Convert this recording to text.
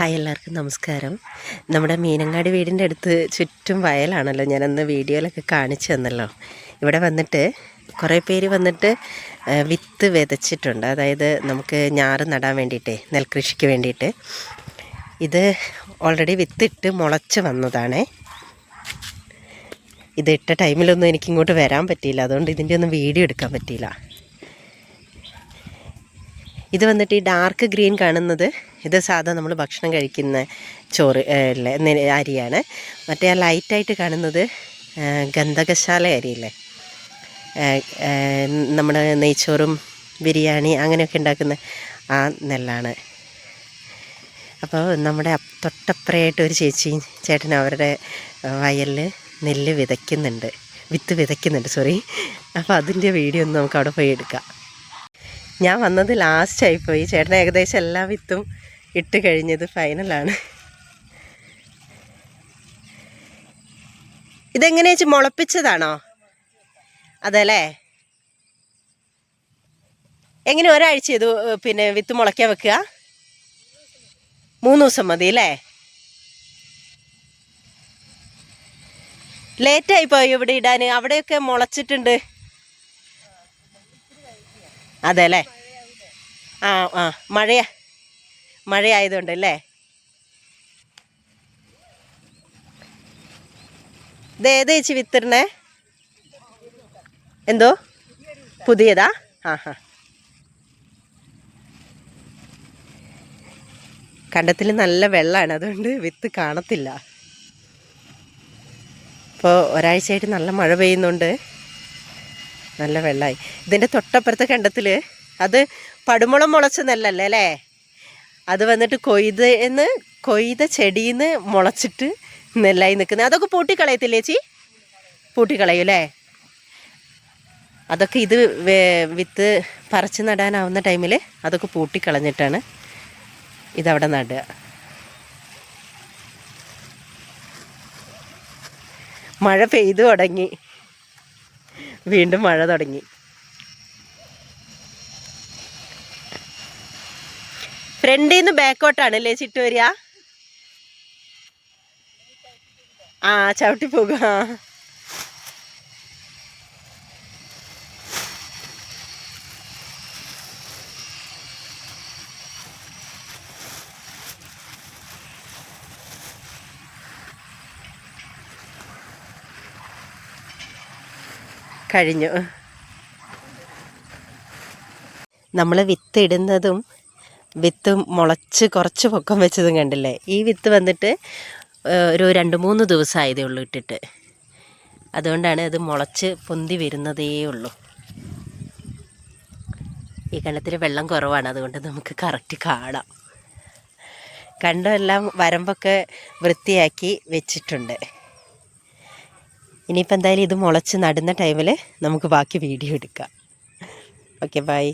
Hi എല്ലാവർക്കും നമസ്കാരം. നമ്മുടെ മീനങ്ങാടി വീടിന്റെ അടുത്ത് ചുറ്റും വയലാണല്ലോ. ഞാനന്ന് വീഡിയോയിലൊക്കെ കാണിച്ചു തന്നല്ലോ. ഇവിടെ വന്നിട്ട് കുറേ പേര് വന്നിട്ട് വിത്ത് വിതച്ചിട്ടുണ്ട്. അതായത് നമുക്ക് ഞാറ് നടാൻ വേണ്ടിയിട്ടേ നെൽകൃഷിക്ക് വേണ്ടിയിട്ട്. ഇത് ഓൾറെഡി വിത്തിട്ട് മുളച്ച് വന്നതാണേ. ഇത് ഇട്ട ടൈമിലൊന്നും എനിക്കിങ്ങോട്ട് വരാൻ പറ്റിയില്ല. അതുകൊണ്ട് ഇതിന്റെ ഒന്നും വീഡിയോ എടുക്കാൻ പറ്റിയില്ല. ഇത് വന്നിട്ട് ഈ ഡാർക്ക് ഗ്രീൻ കാണുന്നത് ഇത് സാധാ നമ്മൾ ഭക്ഷണം കഴിക്കുന്ന ചോറ് അരിയാണ്. മറ്റേ ആ ലൈറ്റായിട്ട് കാണുന്നത് ഗന്ധകശാല അരിയില്ലേ? നമ്മുടെ നെയ്ച്ചോറും ബിരിയാണി അങ്ങനെയൊക്കെ ഉണ്ടാക്കുന്ന ആ നെല്ലാണ്. അപ്പോൾ നമ്മുടെ തൊട്ടപ്പുറയായിട്ട് ഒരു ചേച്ചിയും ചേട്ടൻ അവരുടെ വയലിൽ നെല്ല് വിതയ്ക്കുന്നുണ്ട്. വിത്ത് വിതയ്ക്കുന്നുണ്ട് സോറി. അപ്പോൾ അതിന്റെ വീഡിയോ ഒന്ന് നമുക്ക് അവിടെ പോയി എടുക്കാം. ഞാൻ വന്നത് ലാസ്റ്റ് ആയിപ്പോയി. ചേട്ടൻ ഏകദേശം എല്ലാ വിത്തും ഇട്ട് കഴിഞ്ഞത് ഫൈനലാണ് ഇതെങ്ങനെയാ വെച്ച് മുളപ്പിച്ചതാണോ? അതല്ലേ? എങ്ങനെ ഒരാഴ്ച ഇത് പിന്നെ വിത്ത് മുളയ്ക്കാൻ വെക്കുക? മൂന്ന് ദിവസം മതി അല്ലേ? ലേറ്റായി പോയി ഇവിടെ ഇടാൻ? അവിടെയൊക്കെ മുളച്ചിട്ടുണ്ട്. അതെ അല്ലേ ആ ആ. മഴയാ. മഴയായതുകൊണ്ട് അല്ലേ ഇത് ഏത് ചേച്ചി വിത്തിരണേ എന്തോ? പുതിയതാ? ആ ഹാ കണ്ടത്തിൽ നല്ല വെള്ളമാണ് അതുകൊണ്ട് വിത്ത് കാണത്തില്ല. ഇപ്പോൾ ഒരാഴ്ചയായിട്ട് നല്ല മഴ പെയ്യുന്നുണ്ട്. നല്ല വെള്ളമായി ഇതിന്റെ തൊട്ടപ്പുറത്തെ കണ്ടത്തിൽ അത് പടുമുളം മുളച്ച നെല്ലല്ലേ അല്ലേ? അത് വന്നിട്ട് കൊയ്ത് എന്ന് കൊയ്ത ചെടിയിൽ നിന്ന് മുളച്ചിട്ട് നെല്ലായി നിൽക്കുന്നത്. അതൊക്കെ പൂട്ടിക്കളയത്തില്ലേ ചേച്ചി? പൂട്ടിക്കളയും അല്ലേ? അതൊക്കെ ഇത് വിത്ത് പറിച്ച് നടാനാവുന്ന ടൈമിൽ അതൊക്കെ പൂട്ടിക്കളഞ്ഞിട്ടാണ് ഇതവിടെ നടുക. മഴ പെയ്തു തുടങ്ങി. വീണ്ടും മഴ തുടങ്ങി. ഫ്രണ്ടിൽ നിന്ന് ബാക്കോട്ടാണല്ലേ ചിട്ട് വരിക ആ ചവിട്ടി പോകുക കഴിഞ്ഞു. നമ്മൾ വിത്ത് ഇടുന്നതും വിത്ത് മുളച്ച് കുറച്ച് പൊക്കം വെച്ചതും കണ്ടില്ലേ? ഈ വിത്ത് വന്നിട്ട് ഒരു രണ്ട് മൂന്ന് ദിവസമായതേ ഉള്ളൂ ഇട്ടിട്ട്. അതുകൊണ്ടാണ് അത് മുളച്ച് പൊന്തി വരുന്നതേ ഉള്ളൂ. ഈ കണ്ടത്തിൽ വെള്ളം കുറവാണ് അതുകൊണ്ട് നമുക്ക് കറക്റ്റ് കാണാം. കണ്ടെല്ലാം വരമ്പൊക്കെ വൃത്തിയാക്കി വെച്ചിട്ടുണ്ട്. ഇനിയിപ്പോൾ എന്തായാലും ഇത് മുളച്ച് നടുന്ന ടൈമിൽ നമുക്ക് ബാക്കി വീഡിയോ എടുക്കാം. Okay bye